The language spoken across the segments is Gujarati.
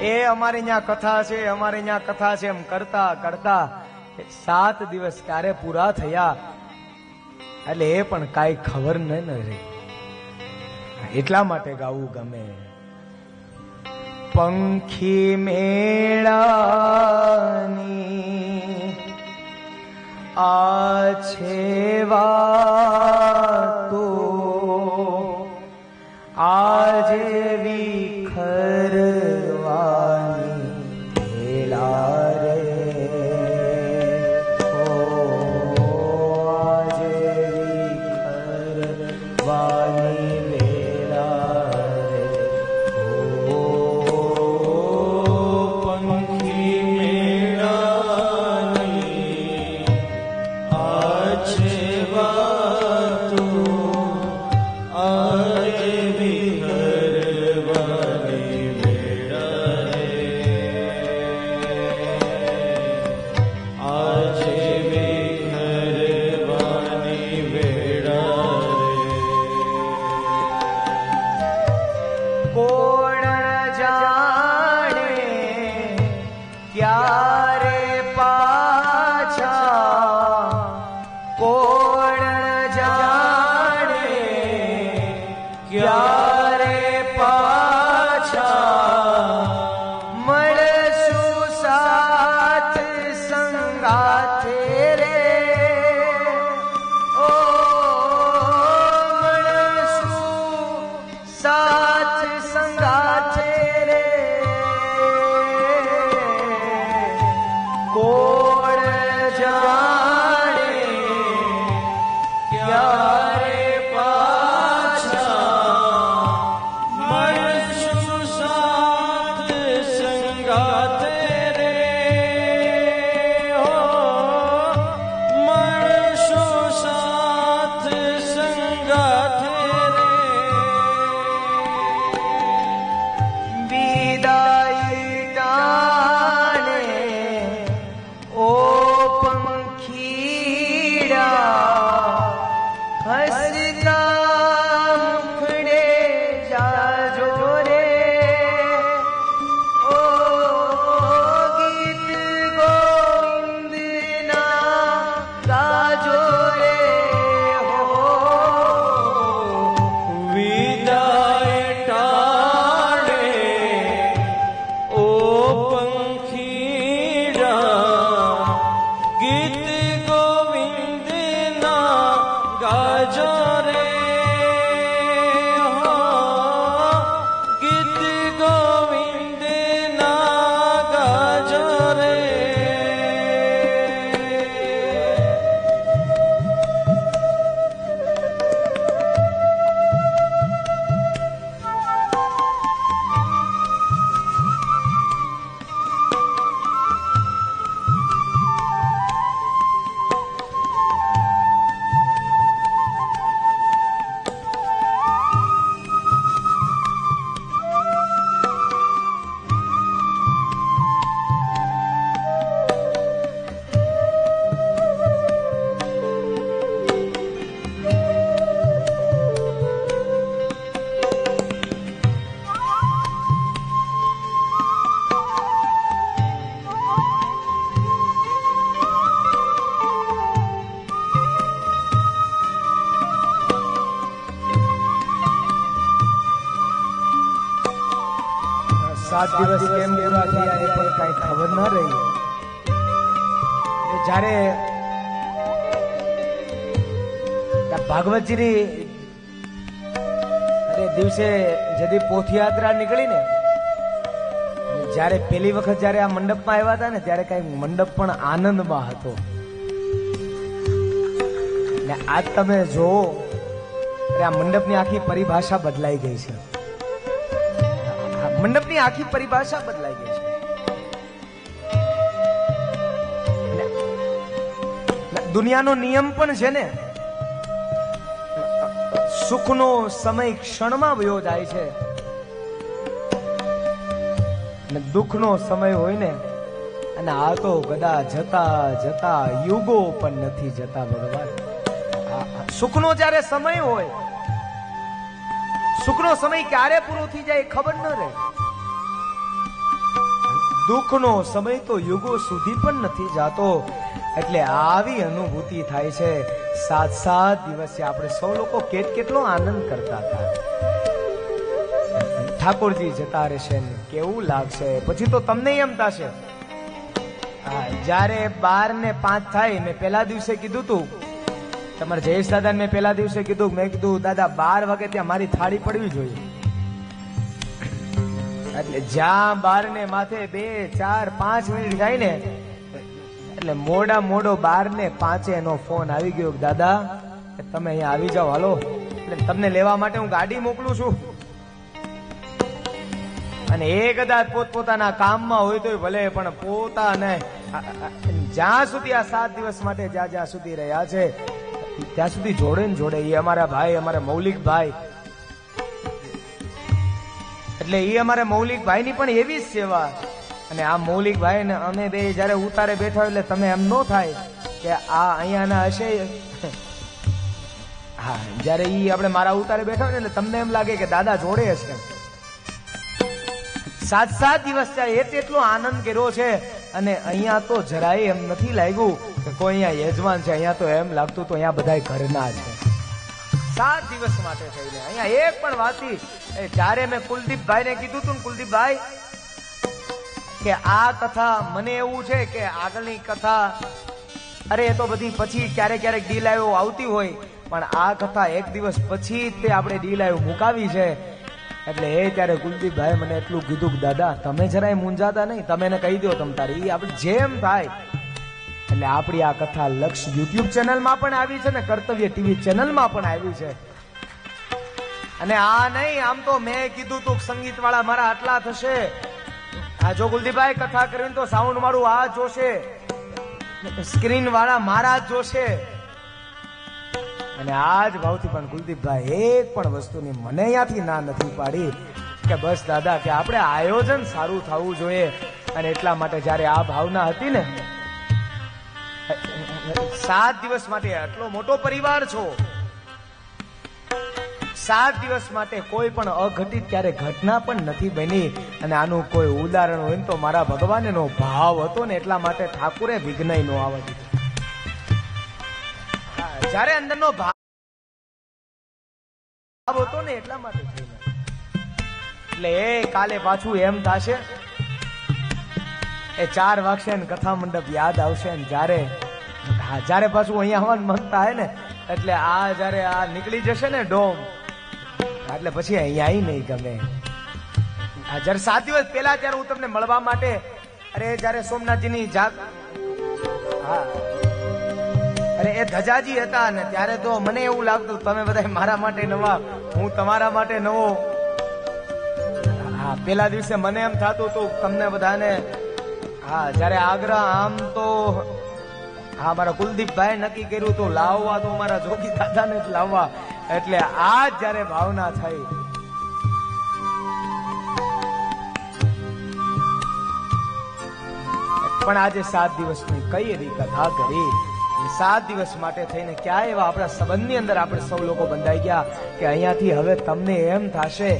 એ અમારી ત્યાં કથા છે અમારી ત્યાં કથા છે, એમ કરતા કરતા સાત દિવસ ક્યારે પૂરા થયા? એટલે એ પણ કાંઈ ખબર ન રહી. એટલા માટે ગાવું ગમે. પંખી મેળાની આ છે વાતો આજે વિખરવાની સાત દિવસ કેમ પૂરા થયા એ પણ કઈ ખબર ન રહી. જ્યારે ભાગવતજીની અરે દિવસે જદી પોથયાત્રા નીકળી ને જ્યારે પેલી વખત જ્યારે આ મંડપમાં આવ્યા હતા ને, ત્યારે કઈ મંડપ પણ આનંદમાં હતો. ને આજ તમે જોવો ત્યારે આ મંડપની આખી પરિભાષા બદલાઈ ગઈ છે. મંડપની આખી પરિભાષા બદલાઈ ગઈ છે. દુનિયાનો નિયમ પણ છે ને, સુખનો સમય ક્ષણમાં વયો જાય છે. અને દુઃખનો સમય હોય ને, અને આ તો ગદા જતા જતા યુગો પણ નથી જતા ભગવાન. સુખનો જ્યારે સમય હોય સુખનો સમય ક્યારે પૂરો થઈ જાય ખબર ન રહે. દુઃખનો સમય તો યુગો સુધી પણ નથી જાતો, એટલે આવી અનુભૂતિ થાય છે. સાત સાત દિવસે આપણે સૌ લોકો કેટ કેટલો આનંદ કરતા હતા. ઠાકોરજી જતા રહેશે ને કેવું લાગશે? પછી તો તમને એમ થશે. જ્યારે બાર ને પાંચ થાય, મેં પહેલા દિવસે કીધું તું તમારે જયેશ દાદા મેં પહેલા દિવસે કીધું, મેં કીધું, દાદા, બાર વાગે ત્યાં મારી થાળી પડવી જોઈએ. એટલે જ્યાં બાર ને માથે બે, ચાર, પાંચ મિનિટ જાય ને, એટલે મોડા મોડો બાર ને પાંચે એનો ફોન આવી ગયો દાદા, તમે અહીંયા આવી જાઓ, હાલો. એટલે તમને લેવા માટે હું ગાડી મોકલું છું. અને એ કદાચ પોતપોતાના કામમાં હોય તોય ભલે, પણ પોતાને જ્યાં સુધી આ સાત દિવસ માટે જ્યાં જ્યાં સુધી રહ્યા છે ત્યાં સુધી જોડે ને જોડે. એ અમારા ભાઈ, અમારા મૌલિક ભાઈ. એટલે એ અમારા મૌલિક ભાઈની પણ એવી જ સેવા. અને આ મૌલિક ભાઈ ને અમે બે જયારે ઉતારે બેઠા એટલે તમે એમ નો થાય કે આ અહીંયાના હશે. હા, જયારે ઈ આપણે મારા ઉતારે બેઠા હોય ને એટલે તમને એમ લાગે કે દાદા જોડે હશે. સાત સાત દિવસ ત્યાં એ એટલો આનંદ કર્યો છે. અને અહીંયા તો જરાય એમ નથી લાગ્યું કે કોઈ અહીંયા યજમાન છે. અહીંયા તો એમ લાગતું તો અહીંયા બધા ઘરના છે. સાત દિવસ માટે થઈને. અહીંયા એક પણ વાતી. જ્યારે મેં કુલદીપભાઈ ને કીધું તું ને કુલદીપભાઈ, કે આ કથા મને એવું છે કે આગળની કથા, અરે એ તો બધી પછી ક્યારેક ક્યારેક ડી આવ્યો આવતી હોય, પણ આ કથા એક દિવસ પછી તે આપણે ડી લાઈવ મુકાવી છે. એટલે એ ત્યારે કુલદીપભાઈ મને એટલું કીધું કે, દાદા, તમે જરાય મૂંઝાતા નહીં. તમે એને કહી દો તમ તારી. આપણે જેમ થાય. એટલે આપણી આ કથા લક્ષ યુટ્યુબ ચેનલમાં પણ આવી છે ને કર્તવ્ય ટીવી ચેનલમાં પણ આવી છે. અને આ નહીં, આમ તો મેં કીધું તું સંગીત વાળા મારા આટલા થશે. આ જો કુલદીપભાઈ કથા કરીને તો સાઉન્ડ મારું આ જોશે. સ્ક્રીન વાળા મારા જોશે. અને આ જ ભાવથી પણ કુલદીપભાઈ એક પણ વસ્તુની મને અહીંયાથી ના નથી પાડી કે બસ દાદા, કે આપણે આયોજન સારું થવું જોઈએ. અને એટલા માટે જ્યારે આ ભાવના હતી ને, સાત દિવસ માટે આટલો મોટો પરિવાર છો. સાત દિવસ માટે કોઈ પણ અઘટિત ક્યારે ઘટના પણ નથી બની. અને આનું કોઈ ઉદાહરણ હોય ને તો મારા ભગવાનનો ભાવ હતો ને એટલા માટે ઠાકુરે વિઘ્નય નો આવવા દીધું જ્યારે અંદરનો ભાવ હતો ને એટલા માટે એટલે એ કાલે પાછું એમ થશે, એ ચાર વાગશે કથા મંડપ યાદ આવશે ને જ્યારે જ્યારે પાછું અહીંયા આવવાનું મન થાય ને, એટલે આ જ્યારે આ નીકળી જશે ને ડોમ, એટલે પછી અહીંયા નહીં ગમે. હા, જ્યારે સાત દિવસ પહેલા જ્યારે હું તમને મળવા માટે, અરે જ્યારે સોમનાથજીની જાગ હા. અરે એ ધજાજી હતા ને ત્યારે તો મને એવું લાગતું, તમે બધા મારા માટે નવા, હું તમારા માટે નવો. હા, પેલા દિવસે મને એમ થતું હતું તમને બધાને, હા, જ્યારે આગ્રહ આમ તો, હા, મારા કુલદીપભાઈ નક્કી કર્યું તો, લાવવા તો મારા જોગી દાદાને જ લાવવા, એટલે આ જ્યારે ભાવના થઈ. પણ આજે સાત દિવસની કઈ એવી કથા કરી? સાત દિવસ માટે થઈને ક્યાં એવા આપણા સંબંધની અંદર આપણે સૌ લોકો બંધાઈ ગયા કે અહીંયાથી હવે તમને એમ થશે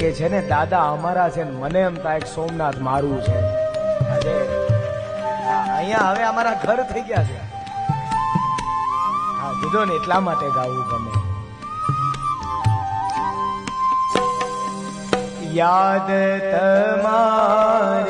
કે જેને દાદા અમારા છે મને એમ થાય સોમનાથ મારું છે. આજે અહીંયા હવે અમારા ઘર થઈ ગયા છે. હા, કીધો ને એટલા માટે ગાવું ગમે. યાદ તમારી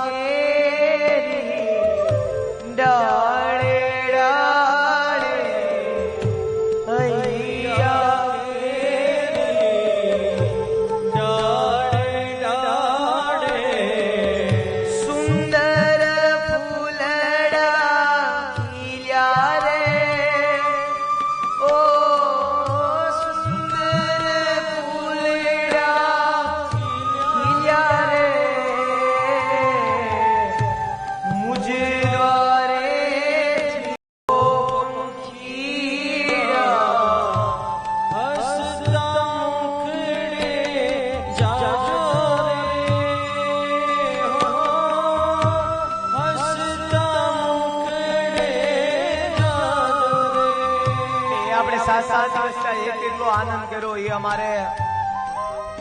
કર્યો એ અમારે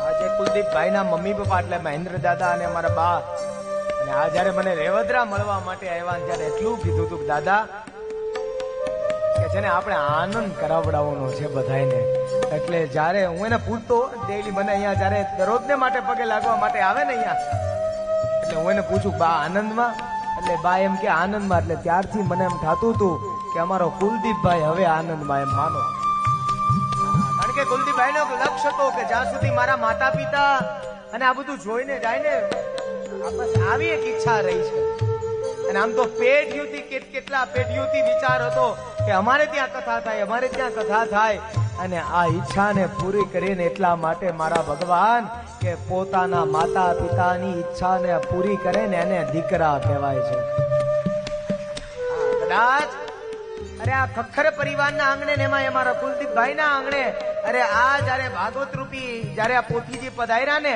આજે કુલદીપભાઈના મમ્મી પપ્પા એટલે મહેન્દ્ર દાદા અને અમારા બા. અને આ જયારે મને રેવદરા મળવા માટે આવ્યા જયારે એટલું કીધું હતું દાદા, કે છે ને આપણે આનંદ કરાવડાવવાનો છે બધાને એટલે જ્યારે હું એને પૂછતો ડેલી મને અહીંયા જ્યારે દરરોજને માટે પગે લાગવા માટે આવે ને અહીંયા, એટલે હું એને પૂછું, બા, આનંદમાં? એટલે બા એમ કે, આનંદમાં. એટલે ત્યારથી મને એમ થતું હતું કે અમારો કુલદીપભાઈ હવે આનંદમાં, એમ માનો. કારણ કે કુલદીપભાઈ નો લક્ષ્ય હતો કે જ્યાં સુધી મારા માતા પિતા અને આ બધું જોઈને જાય ને બસ આવી એક ઈચ્છા રહી છે. અને આમ તો કેટ કેટલા પેઢીઓથી વિચાર હતો કે અમારે ત્યાં કથા થાય, અમારે ત્યાં કથા થાય. અને આ ઈચ્છાને પૂરી કરીને એટલા માટે મારા ભગવાન કે પોતાના માતા પિતાની ઈચ્છાને પૂરી કરે ને એને દીકરા કહેવાય છે. કદાચ. અરે આ ખખર પરિવારના આંગણે ને એમાં અમારા કુલદીપભાઈના આંગણે અરે આ જ્યારે ભાગવત રૂપી જ્યારે આ પોથીજી પધાર્યા ને,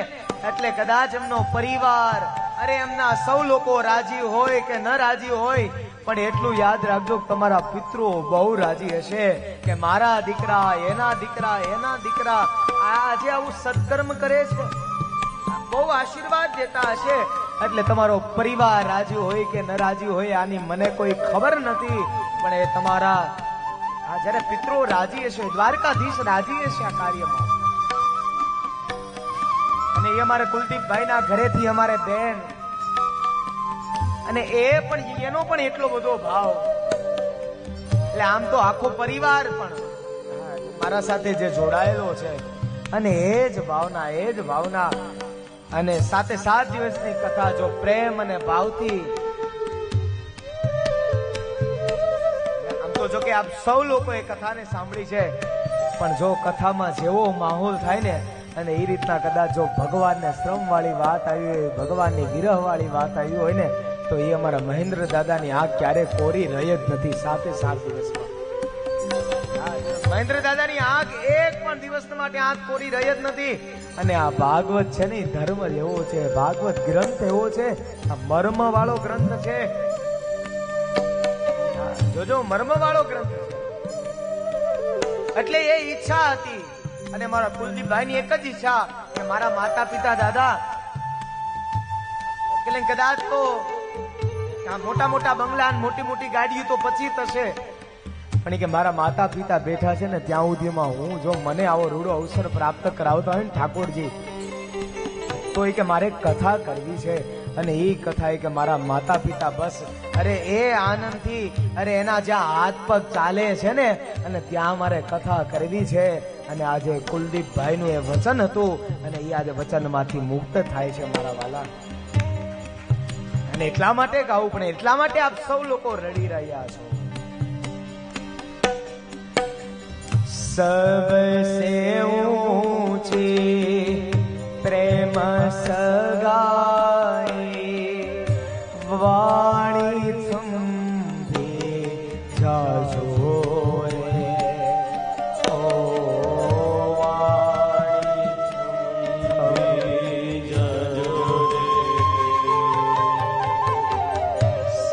એટલે કદાચ એમનો પરિવાર, અરે એમના સૌ લોકો રાજી હોય કે ન રાજી હોય, પણ એટલું યાદ રાખજો તમારા પિતૃઓ બહુ રાજી હશે કે મારા દીકરા, એના દીકરા એના દીકરા આજે આવું સત્કર્મ કરે છે. બહુ આશીર્વાદ દેતા હશે. એટલે તમારો પરિવાર રાજી હોય કે ન રાજી હોય, આની મને કોઈ ખબર નથી, પણ એ તમારા આ જ્યારે પિતરો રાજી હશે દ્વારકાધીશ રાજી હશે આ કાર્યમાં. અને એ અમારે કુલદીપભાઈના ઘરેથી અમારે બેન. અને એ પણ, એનો પણ એટલો બધો ભાવ. એટલે આમ તો આખો પરિવાર પણ મારા સાથે જે જોડાયેલો છે, અને એ જ ભાવના, એ જ ભાવના. અને સાથે સાત દિવસની કથા, જો પ્રેમ અને ભાવથી જો કે આપ સૌ લોકોએ કથાને સાંભળી છે, પણ જો કથામાં જેવો માહોલ થાય ને, અને એ રીતના કદાચ જો ભગવાનને શ્રમ વાળી વાત આવી હોય, ભગવાનની વિરહ વાળી વાત આવી હોય ને, તો એ અમારા મહેન્દ્ર દાદાની આંખ ક્યારે કોરી રહી જ નથી સાતે સાત દિવસમાં. મહેન્દ્ર દાદાની આંખ એક પણ દિવસ માટે આંખ કોરી રહી જ નથી. અને આ ભાગવત છે ને ધર્મ એવો છે, ભાગવત ગ્રંથ એવો છે, આ મર્મ વાળો ગ્રંથ છે. જોજો મર્મ વાળો ગ્રંથ એટલે એ ઈચ્છા હતી. અને મારા કુલદીપભાઈ ની એક જ ઈચ્છા કે મારા માતા પિતા દાદા, એટલે કદાચ તો મોટા મોટા બંગલા મોટી મોટી ગાડીઓ તો પછી થશે. પણ કે મારા માતા પિતા બેઠા છે ને ત્યાં સુધીમાં હું જો મને આવો રૂડો અવસર પ્રાપ્ત કરાવતો હોય ને ઠાકોરજી, તો એ કે મારે કથા કરવી છે. અને એ કથા કે મારા માતા પિતા બસ, અરે એ આનંદથી, અરે એના જ્યાં હાથ પગ ચાલે છે ને, અને ત્યાં મારે કથા કરવી છે. અને આજે કુલદીપભાઈનું એ વચન હતું, અને એ આજે વચનમાંથી મુક્ત થાય છે મારા વાલા. અને એટલા માટે ગાવું, પણ એટલા માટે આપ સૌ લોકો રડી રહ્યા છો. સબસે ઊંચી, પ્રેમ સબ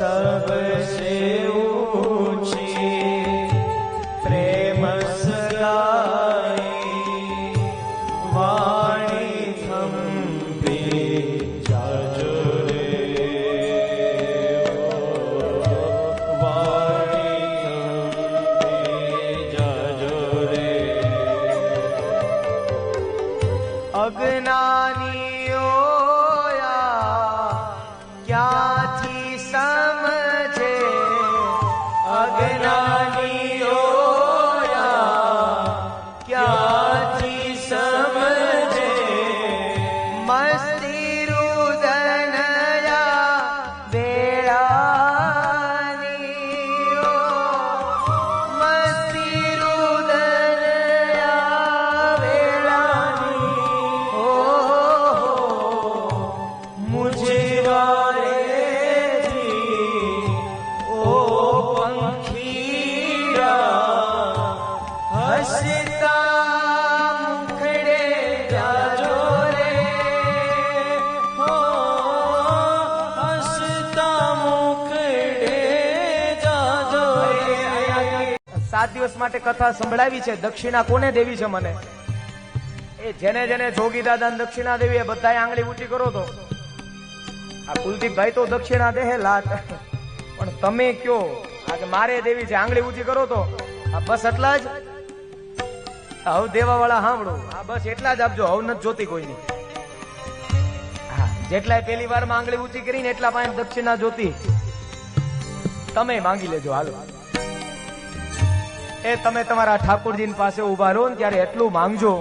सबसे ऊँची प्रेम सगाई वाणी थम्बे जाजुरे वाणी थम्बे अग्नानी अग्नानियोया क्या थी सा સાત દિવસ માટે કથા સંભળાવી છે. દક્ષિણા કોને દેવી છે મને? એ જેને જેને જોગી દાદા દક્ષિણા દેવી એ બધા આંગળી ઊંચી કરો તો. આ કુલદીપભાઈ તો દક્ષિણા દે લાટ પણ તમે કયો? આજે મારે દેવી છે, આંગળી ઊંચી કરો તો. આ બસ એટલા જ? હવ દેવા વાળા સાંભળો આ બસ એટલા જ આપજો, હવ નથી જોતી કોઈની. હા, જેટલાય પેલી વારમાં આંગળી ઊંચી કરીને એટલા પાસે દક્ષિણા જોતી. તમે માંગી લેજો, હાલો. એ તમે તમારા ઠાકોરજી પાસે ઊભા રહો ને ત્યારે એટલું માંગજો.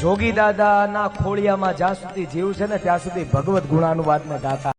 જોગી દાદા ના ખોળિયામાં જ્યાં સુધી જીવ છે ને ત્યાં સુધી ભગવત ગુણાનુવાદ ને ગાતા